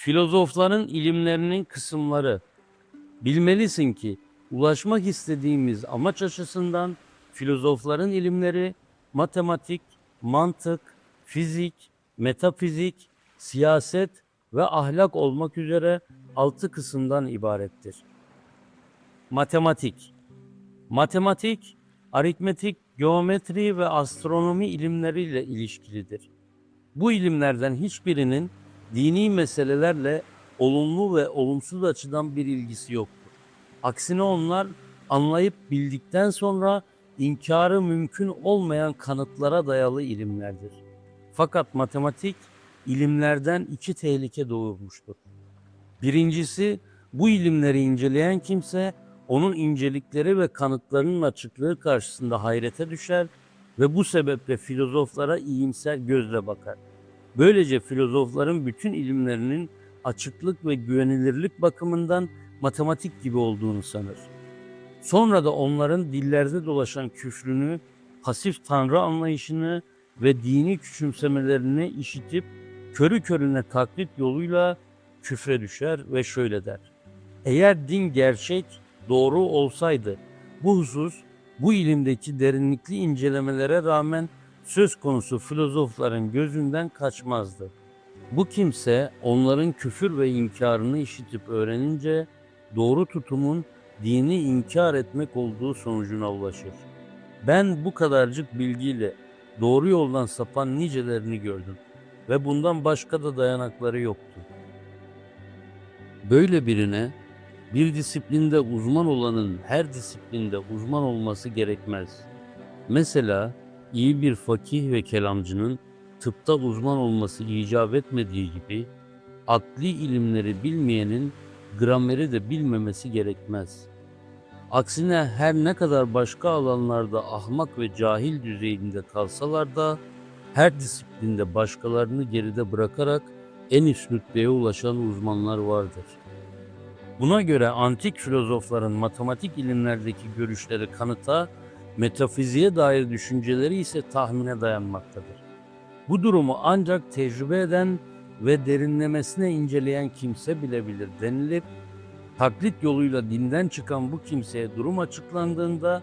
Filozofların ilimlerinin kısımları. Bilmelisin ki ulaşmak istediğimiz amaç açısından filozofların ilimleri matematik, mantık, fizik, metafizik, siyaset ve ahlak olmak üzere altı kısımdan ibarettir. Matematik Matematik, aritmetik, geometri ve astronomi ilimleriyle ilişkilidir. Bu ilimlerden hiçbirinin dini meselelerle olumlu ve olumsuz açıdan bir ilgisi yoktur. Aksine onlar anlayıp bildikten sonra inkarı mümkün olmayan kanıtlara dayalı ilimlerdir. Fakat matematik ilimlerden iki tehlike doğurmuştur. Birincisi bu ilimleri inceleyen kimse onun incelikleri ve kanıtlarının açıklığı karşısında hayrete düşer ve bu sebeple filozoflara iyimser gözle bakar. Böylece filozofların bütün ilimlerinin açıklık ve güvenilirlik bakımından matematik gibi olduğunu sanır. Sonra da onların dillerde dolaşan küfrünü, pasif tanrı anlayışını ve dini küçümsemelerini işitip körü körüne taklit yoluyla küfre düşer ve şöyle der. Eğer din gerçek, doğru olsaydı bu husus bu ilimdeki derinlikli incelemelere rağmen söz konusu filozofların gözünden kaçmazdı. Bu kimse onların küfür ve inkarını işitip öğrenince doğru tutumun dini inkar etmek olduğu sonucuna ulaşır. Ben bu kadarcık bilgiyle doğru yoldan sapan nicelerini gördüm ve bundan başka da dayanakları yoktu. Böyle birine bir disiplinde uzman olanın her disiplinde uzman olması gerekmez. Mesela iyi bir fakih ve kelamcının tıpta uzman olması icap etmediği gibi akli ilimleri bilmeyenin grameri de bilmemesi gerekmez. Aksine her ne kadar başka alanlarda ahmak ve cahil düzeyinde kalsalar da her disiplinde başkalarını geride bırakarak en üst rütbeye ulaşan uzmanlar vardır. Buna göre antik filozofların matematik ilimlerdeki görüşleri kanıta, metafiziğe dair düşünceleri ise tahmine dayanmaktadır. Bu durumu ancak tecrübe eden ve derinlemesine inceleyen kimse bilebilir denilip, taklit yoluyla dinden çıkan bu kimseye durum açıklandığında,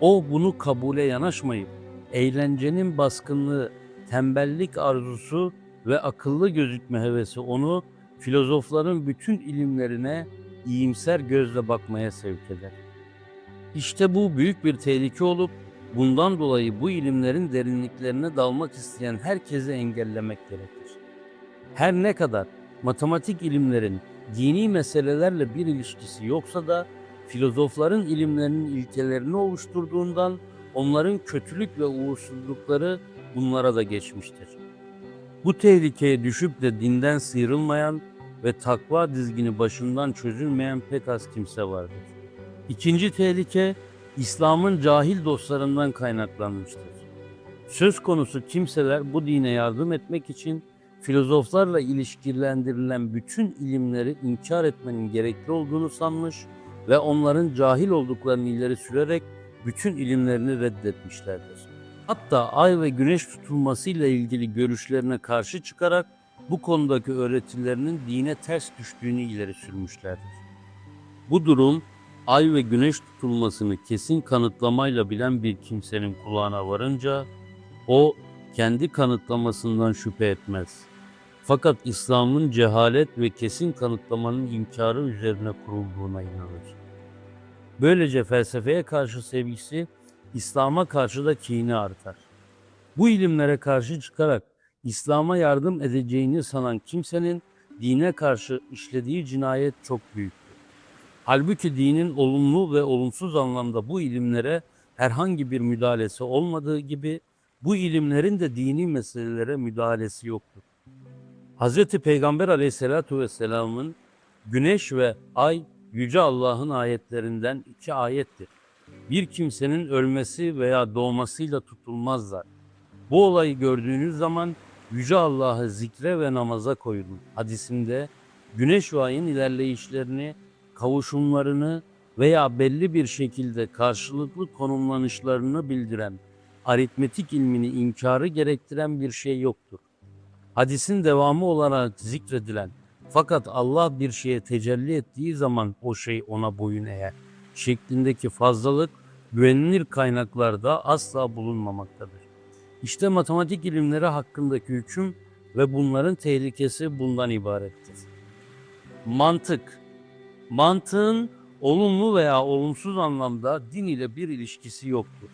o bunu kabule yanaşmayıp, eğlencenin baskınlığı, tembellik arzusu ve akıllı gözükme hevesi onu filozofların bütün ilimlerine iyimser gözle bakmaya sevk eder. İşte bu büyük bir tehlike olup bundan dolayı bu ilimlerin derinliklerine dalmak isteyen herkese engellemek gerekir. Her ne kadar matematik ilimlerin dini meselelerle bir ilişkisi yoksa da filozofların ilimlerinin ilkelerini oluşturduğundan onların kötülük ve uğursuzlukları bunlara da geçmiştir. Bu tehlikeye düşüp de dinden sıyrılmayan ve takva dizgini başından çözülmeyen pek az kimse vardır. İkinci tehlike İslam'ın cahil dostlarından kaynaklanmıştır. Söz konusu kimseler bu dine yardım etmek için filozoflarla ilişkilendirilen bütün ilimleri inkar etmenin gerekli olduğunu sanmış ve onların cahil olduklarını ileri sürerek bütün ilimlerini reddetmişlerdir. Hatta ay ve güneş tutulmasıyla ilgili görüşlerine karşı çıkarak bu konudaki öğretilerinin dine ters düştüğünü ileri sürmüşlerdir. Bu durum ay ve güneş tutulmasını kesin kanıtlamayla bilen bir kimsenin kulağına varınca o kendi kanıtlamasından şüphe etmez. Fakat İslam'ın cehalet ve kesin kanıtlamanın inkarı üzerine kurulduğuna inanır. Böylece felsefeye karşı sevgisi İslam'a karşı da kini artar. Bu ilimlere karşı çıkarak İslam'a yardım edeceğini sanan kimsenin dine karşı işlediği cinayet çok büyüktür. Halbuki dinin olumlu ve olumsuz anlamda bu ilimlere herhangi bir müdahalesi olmadığı gibi bu ilimlerin de dini meselelere müdahalesi yoktur. Hz. Peygamber aleyhissalatu vesselamın güneş ve ay Yüce Allah'ın ayetlerinden iki ayettir. Bir kimsenin ölmesi veya doğmasıyla tutulmazlar. Bu olayı gördüğünüz zaman Yüce Allah'ı zikre ve namaza koyun. Hadisinde güneş ve ayın ilerleyişlerini, kavuşumlarını veya belli bir şekilde karşılıklı konumlanışlarını bildiren aritmetik ilmini inkarı gerektiren bir şey yoktur. Hadisin devamı olarak zikredilen Fakat Allah bir şeye tecelli ettiği zaman o şey ona boyun eğer şeklindeki fazlalık güvenilir kaynaklarda asla bulunmamaktadır. İşte matematik ilimleri hakkındaki hüküm ve bunların tehlikesi bundan ibarettir. Mantık Mantığın olumlu veya olumsuz anlamda din ile bir ilişkisi yoktur.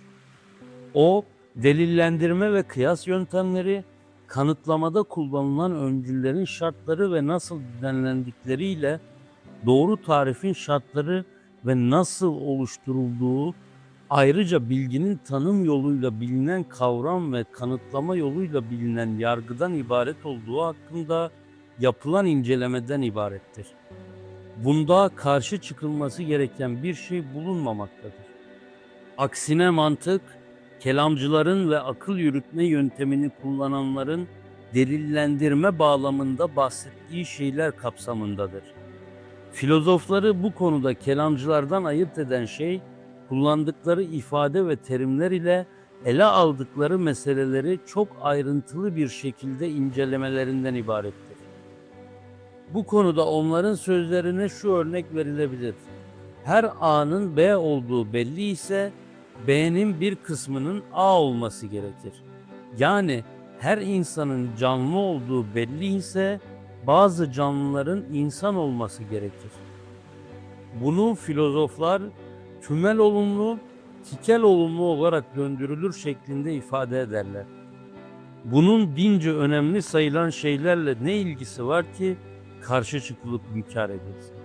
O, delillendirme ve kıyas yöntemleri, kanıtlamada kullanılan öncüllerin şartları ve nasıl düzenlendikleriyle doğru tarifin şartları ve nasıl oluşturulduğu, ayrıca bilginin tanım yoluyla bilinen kavram ve kanıtlama yoluyla bilinen yargıdan ibaret olduğu hakkında yapılan incelemeden ibarettir. Bunda karşı çıkılması gereken bir şey bulunmamaktadır. Aksine mantık, kelamcıların ve akıl yürütme yöntemini kullananların delillendirme bağlamında bahsettiği şeyler kapsamındadır. Filozofları bu konuda kelamcılardan ayırt eden şey, kullandıkları ifade ve terimler ile ele aldıkları meseleleri çok ayrıntılı bir şekilde incelemelerinden ibarettir. Bu konuda onların sözlerine şu örnek verilebilir. Her A'nın B olduğu belli ise B'nin bir kısmının A olması gerekir. Yani her insanın canlı olduğu belli ise bazı canlıların insan olması gerekir. Bunu filozoflar tümel olumlu, tikel olumlu olarak döndürülür şeklinde ifade ederler. Bunun dince önemli sayılan şeylerle ne ilgisi var ki karşı çıkılıp inkar edilsin.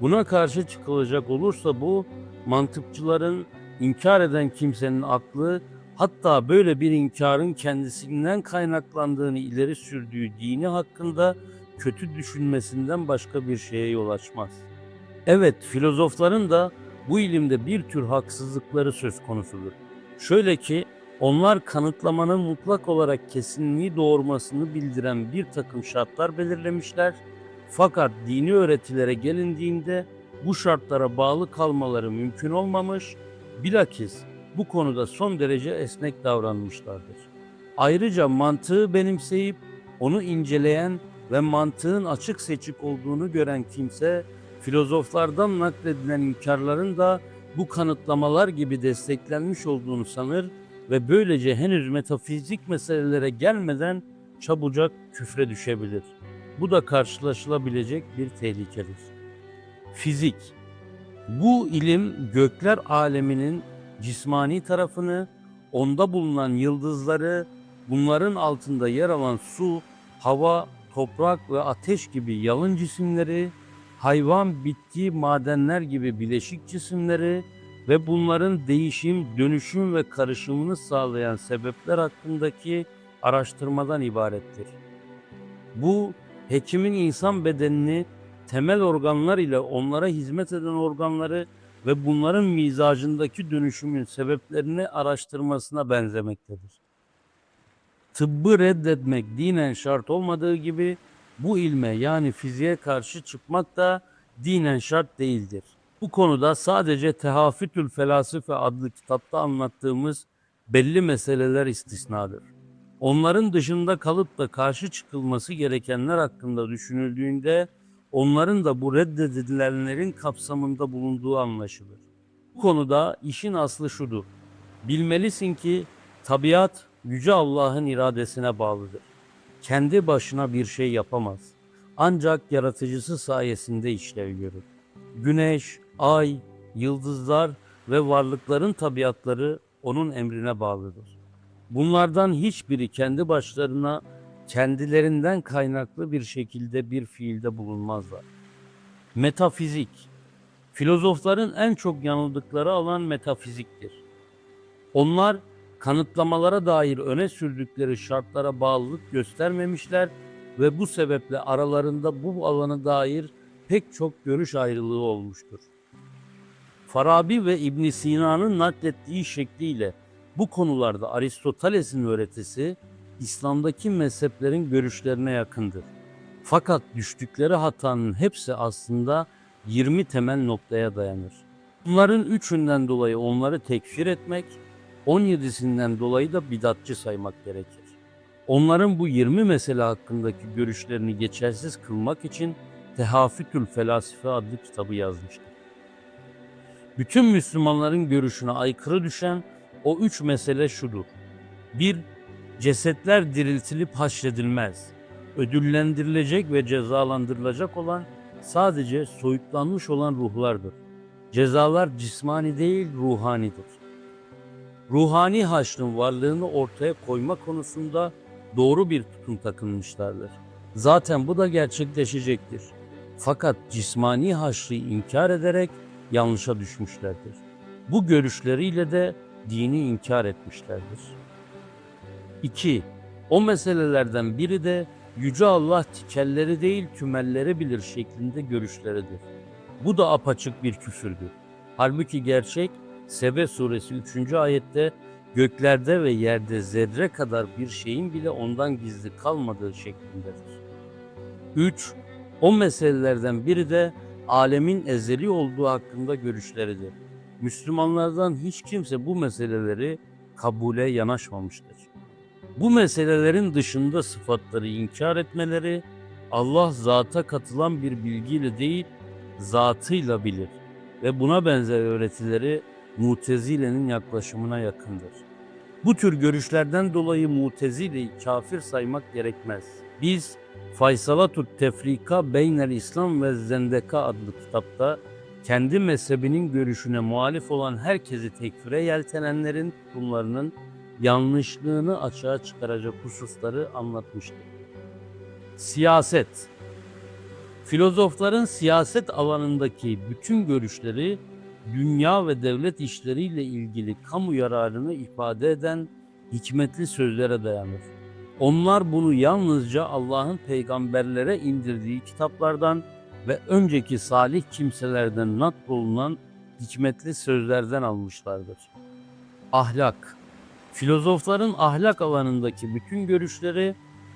Buna karşı çıkılacak olursa bu mantıkçıların inkar eden kimsenin aklı hatta böyle bir inkarın kendisinden kaynaklandığını ileri sürdüğü dini hakkında kötü düşünmesinden başka bir şeye yol açmaz. Evet filozofların da bu ilimde bir tür haksızlıkları söz konusudur. Şöyle ki onlar kanıtlamanın mutlak olarak kesinliği doğurmasını bildiren bir takım şartlar belirlemişler fakat dini öğretilere gelindiğinde bu şartlara bağlı kalmaları mümkün olmamış, bilakis bu konuda son derece esnek davranmışlardır. Ayrıca mantığı benimseyip onu inceleyen ve mantığın açık seçik olduğunu gören kimse, filozoflardan nakledilen inkarların da bu kanıtlamalar gibi desteklenmiş olduğunu sanır ve böylece henüz metafizik meselelere gelmeden çabucak küfre düşebilir. Bu da karşılaşılabilecek bir tehlikedir. Fizik Bu ilim gökler aleminin cismani tarafını, onda bulunan yıldızları, bunların altında yer alan su, hava, toprak ve ateş gibi yalın cisimleri, hayvan, bitki, madenler gibi bileşik cisimleri ve bunların değişim, dönüşüm ve karışımını sağlayan sebepler hakkındaki araştırmadan ibarettir. Bu hekimin insan bedenini temel organlar ile onlara hizmet eden organları ve bunların mizacındaki dönüşümün sebeplerini araştırmasına benzemektedir. Tıbbı reddetmek dinen şart olmadığı gibi bu ilme yani fiziğe karşı çıkmak da dinen şart değildir. Bu konuda sadece Tehafütül Felasife adlı kitapta anlattığımız belli meseleler istisnadır. Onların dışında kalıp da karşı çıkılması gerekenler hakkında düşünüldüğünde onların da bu reddedilenlerin kapsamında bulunduğu anlaşılır. Bu konuda işin aslı şudur. Bilmelisin ki tabiat Yüce Allah'ın iradesine bağlıdır. Kendi başına bir şey yapamaz. Ancak yaratıcısı sayesinde işlev görür. Güneş, ay, yıldızlar ve varlıkların tabiatları onun emrine bağlıdır. Bunlardan hiçbiri kendi başlarına kendilerinden kaynaklı bir şekilde bir fiilde bulunmazlar. Metafizik Filozofların en çok yanıldıkları alan metafiziktir. Onlar kanıtlamalara dair öne sürdükleri şartlara bağlılık göstermemişler ve bu sebeple aralarında bu alana dair pek çok görüş ayrılığı olmuştur. Farabi ve İbn Sina'nın naklettiği şekliyle bu konularda Aristoteles'in öğretisi İslam'daki mezheplerin görüşlerine yakındır. Fakat düştükleri hatanın hepsi aslında 20 temel noktaya dayanır. Bunların üçünden dolayı onları tekfir etmek, 17'sinden dolayı da bidatçı saymak gerekir. Onların bu 20 mesele hakkındaki görüşlerini geçersiz kılmak için Tehafütül Felasife adlı kitabı yazmıştır. Bütün Müslümanların görüşüne aykırı düşen o üç mesele şudur. 1. Cesetler diriltilip haşredilmez. Ödüllendirilecek ve cezalandırılacak olan sadece soyutlanmış olan ruhlardır. Cezalar cismani değil ruhanidir. Ruhani haşrın varlığını ortaya koyma konusunda doğru bir tutum takınmışlardır. Zaten bu da gerçekleşecektir. Fakat cismani haşrı inkar ederek yanlışa düşmüşlerdir. Bu görüşleriyle de dini inkar etmişlerdir. 2. O meselelerden biri de Yüce Allah tikelleri değil tümelleri bilir şeklinde görüşleridir. Bu da apaçık bir küfürdür. Halbuki gerçek Sebe suresi 3. ayette göklerde ve yerde zerre kadar bir şeyin bile ondan gizli kalmadığı şeklindedir. 3. O meselelerden biri de alemin ezeli olduğu hakkında görüşleridir. Müslümanlardan hiç kimse bu meseleleri kabule yanaşmamıştır. Bu meselelerin dışında sıfatları inkar etmeleri Allah zata katılan bir bilgiyle değil, zatıyla bilir ve buna benzer öğretileri Mutezile'nin yaklaşımına yakındır. Bu tür görüşlerden dolayı Mutezile'yi kafir saymak gerekmez. Biz Faysalatut Tefrika Beynel İslam ve Zendeka adlı kitapta kendi mezhebinin görüşüne muhalif olan herkesi tekfire yeltenenlerin tutumlarının yanlışlığını açığa çıkaracak hususları anlatmıştır. Siyaset Filozofların siyaset alanındaki bütün görüşleri dünya ve devlet işleriyle ilgili kamu yararını ifade eden hikmetli sözlere dayanır. Onlar bunu yalnızca Allah'ın peygamberlere indirdiği kitaplardan ve önceki salih kimselerden nakbolunan hikmetli sözlerden almışlardır. Ahlak Filozofların ahlak alanındaki bütün görüşleri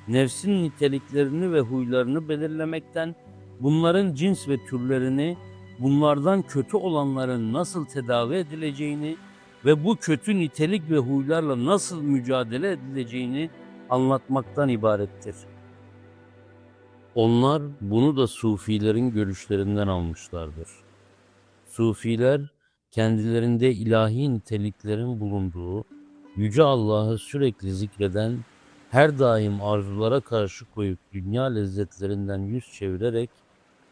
nefsin niteliklerini ve huylarını belirlemekten, bunların cins ve türlerini, bunlardan kötü olanların nasıl tedavi edileceğini ve bu kötü nitelik ve huylarla nasıl mücadele edileceğini anlatmaktan ibarettir. Onlar bunu da sufilerin görüşlerinden almışlardır. Sufiler kendilerinde ilahi niteliklerin bulunduğu, Yüce Allah'ı sürekli zikreden, her daim arzulara karşı koyup dünya lezzetlerinden yüz çevirerek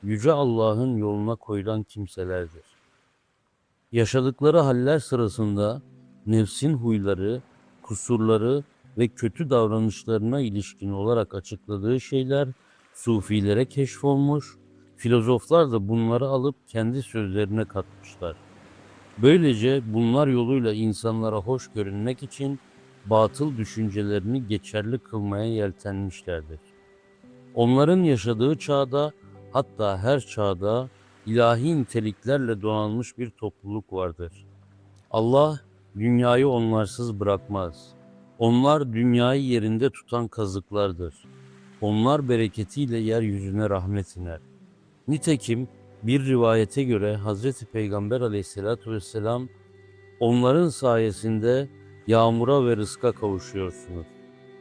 Yüce Allah'ın yoluna koyulan kimselerdir. Yaşadıkları haller sırasında nefsin huyları, kusurları ve kötü davranışlarına ilişkin olarak açıkladığı şeyler sufilere keşfolmuş, filozoflar da bunları alıp kendi sözlerine katmışlar. Böylece bunlar yoluyla insanlara hoş görünmek için batıl düşüncelerini geçerli kılmaya yeltenmişlerdir. Onların yaşadığı çağda hatta her çağda ilahi niteliklerle donanmış bir topluluk vardır. Allah dünyayı onlarsız bırakmaz. Onlar dünyayı yerinde tutan kazıklardır. Onlar bereketiyle yeryüzüne rahmet iner. Nitekim bir rivayete göre Hz. Peygamber aleyhissalatü vesselam onların sayesinde yağmura ve rızka kavuşuyorsunuz.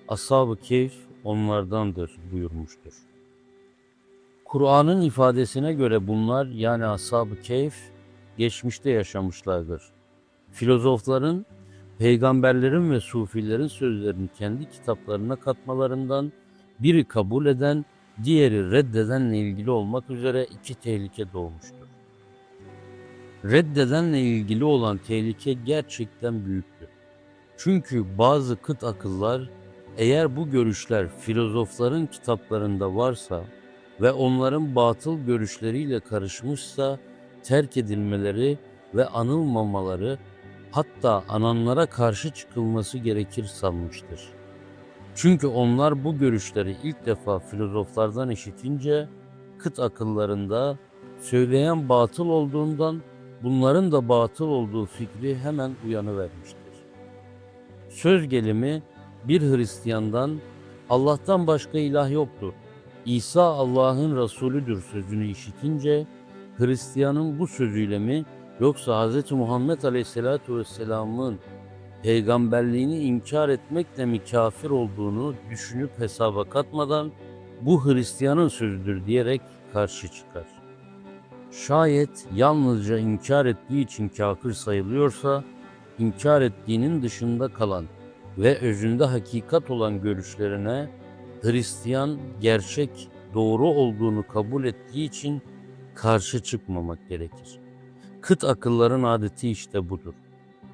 Ashab-ı Keyf onlardandır buyurmuştur. Kur'an'ın ifadesine göre bunlar yani Ashab-ı Keyf geçmişte yaşamışlardır. Filozofların, peygamberlerin ve sufilerin sözlerini kendi kitaplarına katmalarından biri kabul eden, diğeri reddedenle ilgili olmak üzere iki tehlike doğmuştur. Reddedenle ilgili olan tehlike gerçekten büyüktür. Çünkü bazı kıt akıllar eğer bu görüşler filozofların kitaplarında varsa ve onların batıl görüşleriyle karışmışsa terk edilmeleri ve anılmamaları hatta ananlara karşı çıkılması gerekir sanmıştır. Çünkü onlar bu görüşleri ilk defa filozoflardan işitince kıt akıllarında söyleyen batıl olduğundan bunların da batıl olduğu fikri hemen uyanıvermiştir. Söz gelimi bir Hristiyandan Allah'tan başka ilah yoktur. İsa Allah'ın Resulüdür sözünü işitince Hristiyanın bu sözüyle mi yoksa Hz. Muhammed Aleyhisselatü Vesselam'ın peygamberliğini inkar etmekle mi kafir olduğunu düşünüp hesaba katmadan bu Hristiyanın sözüdür diyerek karşı çıkar. Şayet yalnızca inkar ettiği için kafir sayılıyorsa, inkar ettiğinin dışında kalan ve özünde hakikat olan görüşlerine Hristiyan gerçek, doğru olduğunu kabul ettiği için karşı çıkmamak gerekir. Kıt akılların adeti işte budur.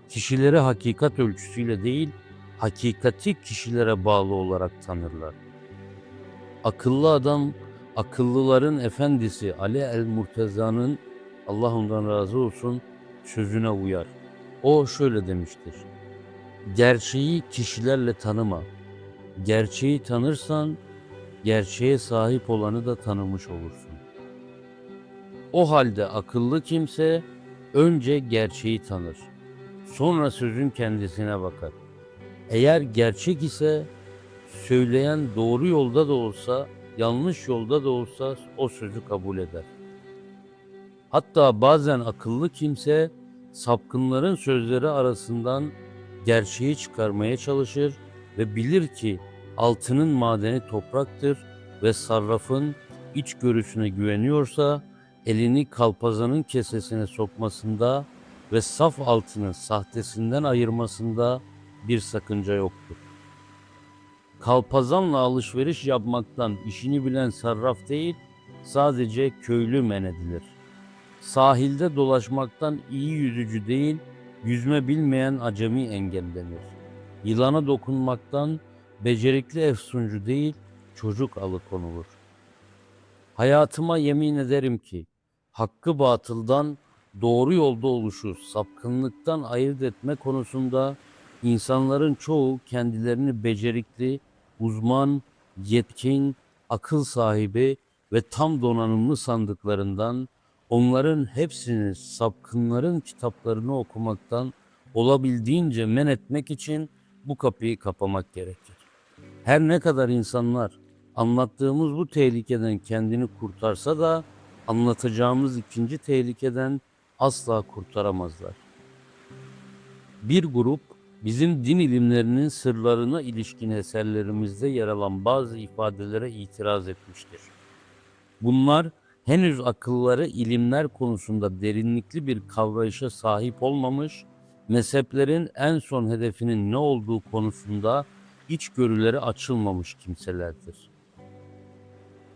Kişileri hakikat ölçüsüyle değil, hakikati kişilere bağlı olarak tanırlar. Akıllı adam, akıllıların efendisi Ali el-Murteza'nın Allah ondan razı olsun sözüne uyar. O şöyle demiştir. Gerçeği kişilerle tanıma. Gerçeği tanırsan gerçeğe sahip olanı da tanımış olursun. O halde akıllı kimse önce gerçeği tanır. Sonra sözün kendisine bakar. Eğer gerçek ise söyleyen doğru yolda da olsa, yanlış yolda da olsa o sözü kabul eder. Hatta bazen akıllı kimse sapkınların sözleri arasından gerçeği çıkarmaya çalışır ve bilir ki altının madeni topraktır ve sarrafın iç görüşüne güveniyorsa elini kalpazanın kesesine sokmasında ve saf altını sahtesinden ayırmasında bir sakınca yoktur. Kalpazanla alışveriş yapmaktan işini bilen sarraf değil, sadece köylü men edilir. Sahilde dolaşmaktan iyi yüzücü değil, yüzme bilmeyen acemi engellenir. Yılana dokunmaktan becerikli efsuncu değil, çocuk alıkonulur. Hayatıma yemin ederim ki, hakkı batıldan, doğru yolda oluşu, sapkınlıktan ayırt etme konusunda insanların çoğu kendilerini becerikli, uzman, yetkin, akıl sahibi ve tam donanımlı sandıklarından onların hepsini sapkınların kitaplarını okumaktan olabildiğince men etmek için bu kapıyı kapamak gerekir. Her ne kadar insanlar anlattığımız bu tehlikeden kendini kurtarsa da anlatacağımız ikinci tehlikeden asla kurtaramazlar. Bir grup bizim din ilimlerinin sırlarına ilişkin eserlerimizde yer alan bazı ifadelere itiraz etmiştir. Bunlar henüz akılları ilimler konusunda derinlikli bir kavrayışa sahip olmamış, mezheplerin en son hedefinin ne olduğu konusunda içgörüleri açılmamış kimselerdir.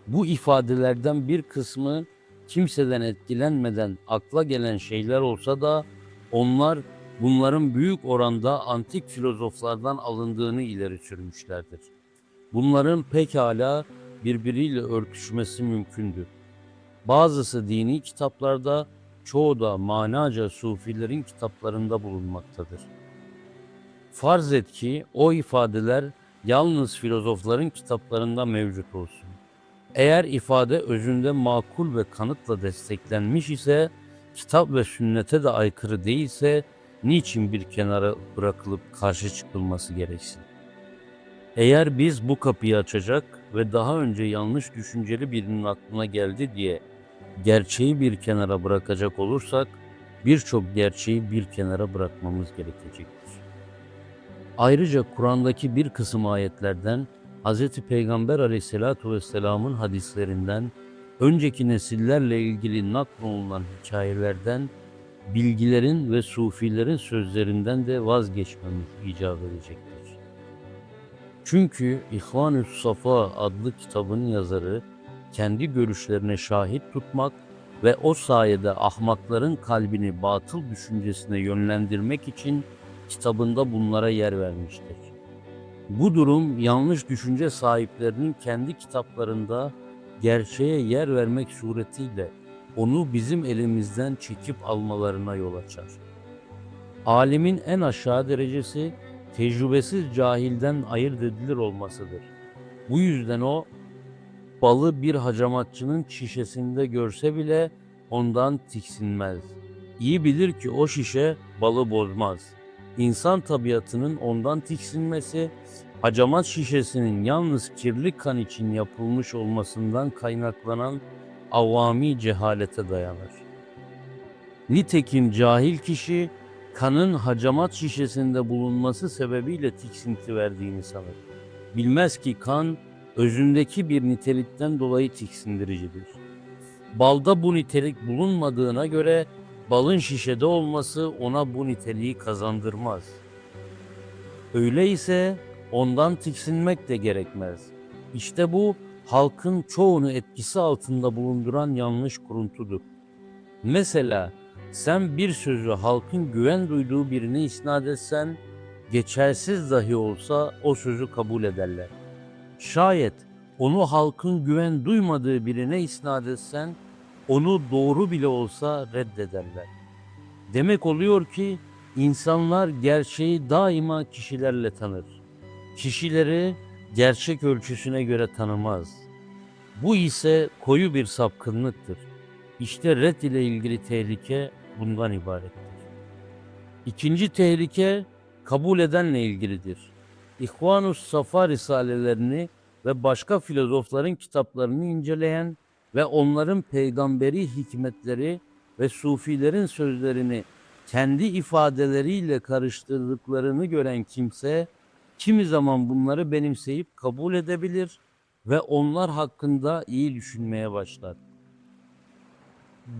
Bu ifadelerden bir kısmı kimseden etkilenmeden akla gelen şeyler olsa da onlar bunların büyük oranda antik filozoflardan alındığını ileri sürmüşlerdir. Bunların pekala birbiriyle örtüşmesi mümkündür. Bazısı dini kitaplarda, çoğu da manaca sufilerin kitaplarında bulunmaktadır. Farz et ki o ifadeler yalnız filozofların kitaplarında mevcut olsun. Eğer ifade özünde makul ve kanıtla desteklenmiş ise, kitap ve sünnete de aykırı değilse, niçin bir kenara bırakılıp karşı çıkılması gereksin? Eğer biz bu kapıyı açacak ve daha önce yanlış düşünceli birinin aklına geldi diye gerçeği bir kenara bırakacak olursak, birçok gerçeği bir kenara bırakmamız gerekecektir. Ayrıca Kur'an'daki bir kısım ayetlerden Hz. Peygamber aleyhissalatu vesselamın hadislerinden, önceki nesillerle ilgili naklolunan hikayelerden, bilgilerin ve sufilerin sözlerinden de vazgeçmemiz icap edecektir. Çünkü İhvanü Safa adlı kitabın yazarı kendi görüşlerine şahit tutmak ve o sayede ahmakların kalbini batıl düşüncesine yönlendirmek için kitabında bunlara yer vermiştir. Bu durum yanlış düşünce sahiplerinin kendi kitaplarında gerçeğe yer vermek suretiyle onu bizim elimizden çekip almalarına yol açar. Alimin en aşağı derecesi tecrübesiz cahilden ayırt edilir olmasıdır. Bu yüzden o balı bir hacamatçının şişesinde görse bile ondan tiksinmez. İyi bilir ki o şişe balı bozmaz. İnsan tabiatının ondan tiksinmesi, hacamat şişesinin yalnız kirli kan için yapılmış olmasından kaynaklanan avami cehalete dayanır. Nitekim cahil kişi kanın hacamat şişesinde bulunması sebebiyle tiksinti verdiğini sanır. Bilmez ki kan özündeki bir nitelikten dolayı tiksindiricidir. Balda bu nitelik bulunmadığına göre balın şişede olması ona bu niteliği kazandırmaz. Öyleyse ondan tiksinmek de gerekmez. İşte bu halkın çoğunu etkisi altında bulunduran yanlış kuruntudur. Mesela sen bir sözü halkın güven duyduğu birine isnat etsen, geçersiz dahi olsa o sözü kabul ederler. Şayet onu halkın güven duymadığı birine isnat etsen, onu doğru bile olsa reddederler. Demek oluyor ki insanlar gerçeği daima kişilerle tanır. Kişileri gerçek ölçüsüne göre tanımaz. Bu ise koyu bir sapkınlıktır. İşte red ile ilgili tehlike bundan ibarettir. İkinci tehlike kabul edenle ilgilidir. İhvanus Safa risalelerini ve başka filozofların kitaplarını inceleyen ve onların peygamberi hikmetleri ve sufilerin sözlerini kendi ifadeleriyle karıştırdıklarını gören kimse kimi zaman bunları benimseyip kabul edebilir ve onlar hakkında iyi düşünmeye başlar.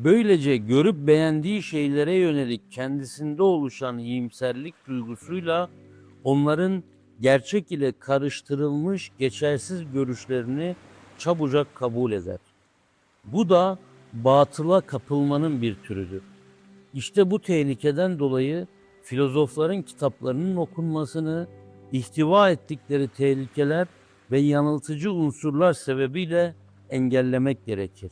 Böylece görüp beğendiği şeylere yönelik kendisinde oluşan iyimserlik duygusuyla onların gerçek ile karıştırılmış geçersiz görüşlerini çabucak kabul eder. Bu da batıla kapılmanın bir türüdür. İşte bu tehlikeden dolayı filozofların kitaplarının okunmasını ihtiva ettikleri tehlikeler ve yanıltıcı unsurlar sebebiyle engellemek gerekir.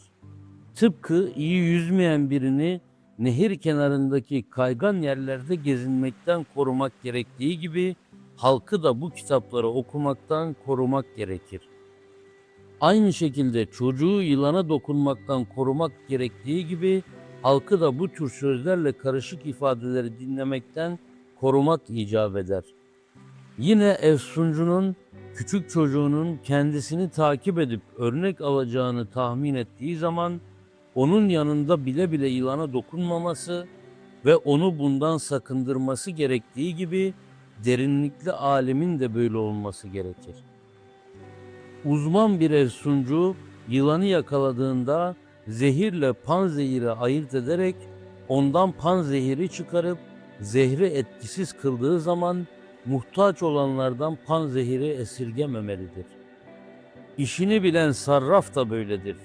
Tıpkı iyi yüzmeyen birini nehir kenarındaki kaygan yerlerde gezinmekten korumak gerektiği gibi halkı da bu kitapları okumaktan korumak gerekir. Aynı şekilde çocuğu yılana dokunmaktan korumak gerektiği gibi halkı da bu tür sözlerle karışık ifadeleri dinlemekten korumak icap eder. Yine Efsuncunun küçük çocuğunun kendisini takip edip örnek alacağını tahmin ettiği zaman onun yanında bile bile yılana dokunmaması ve onu bundan sakındırması gerektiği gibi derinlikli alemin de böyle olması gerekir. Uzman bir efsuncu yılanı yakaladığında zehirle panzehiri ayırt ederek ondan panzehiri çıkarıp zehri etkisiz kıldığı zaman muhtaç olanlardan panzehiri esirgememelidir. İşini bilen sarraf da böyledir.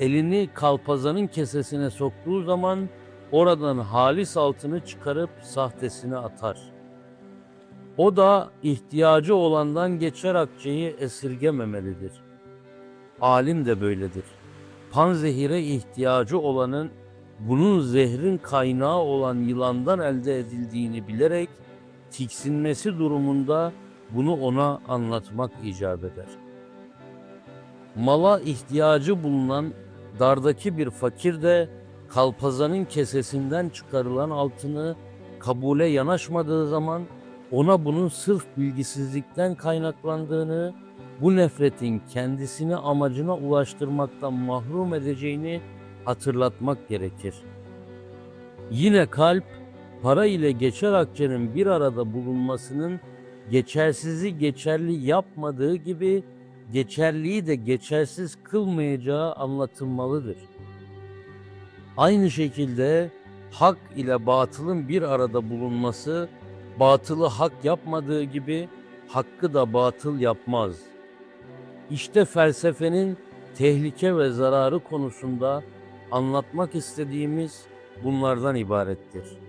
Elini kalpazanın kesesine soktuğu zaman oradan halis altını çıkarıp sahtesini atar. O da ihtiyacı olandan geçer akçeyi esirgememelidir. Alim de böyledir. Panzehire ihtiyacı olanın bunun zehrin kaynağı olan yılandan elde edildiğini bilerek tiksinmesi durumunda bunu ona anlatmak icap eder. Mala ihtiyacı bulunan dardaki bir fakir de kalpazanın kesesinden çıkarılan altını kabule yanaşmadığı zaman ona bunun sırf bilgisizlikten kaynaklandığını, bu nefretin kendisini amacına ulaştırmaktan mahrum edeceğini hatırlatmak gerekir. Yine kalp, para ile geçer akçenin bir arada bulunmasının geçersizi geçerli yapmadığı gibi geçerliyi de geçersiz kılmayacağı anlatılmalıdır. Aynı şekilde hak ile batılın bir arada bulunması batılı hak yapmadığı gibi hakkı da batıl yapmaz. İşte felsefenin tehlike ve zararı konusunda anlatmak istediğimiz bunlardan ibarettir.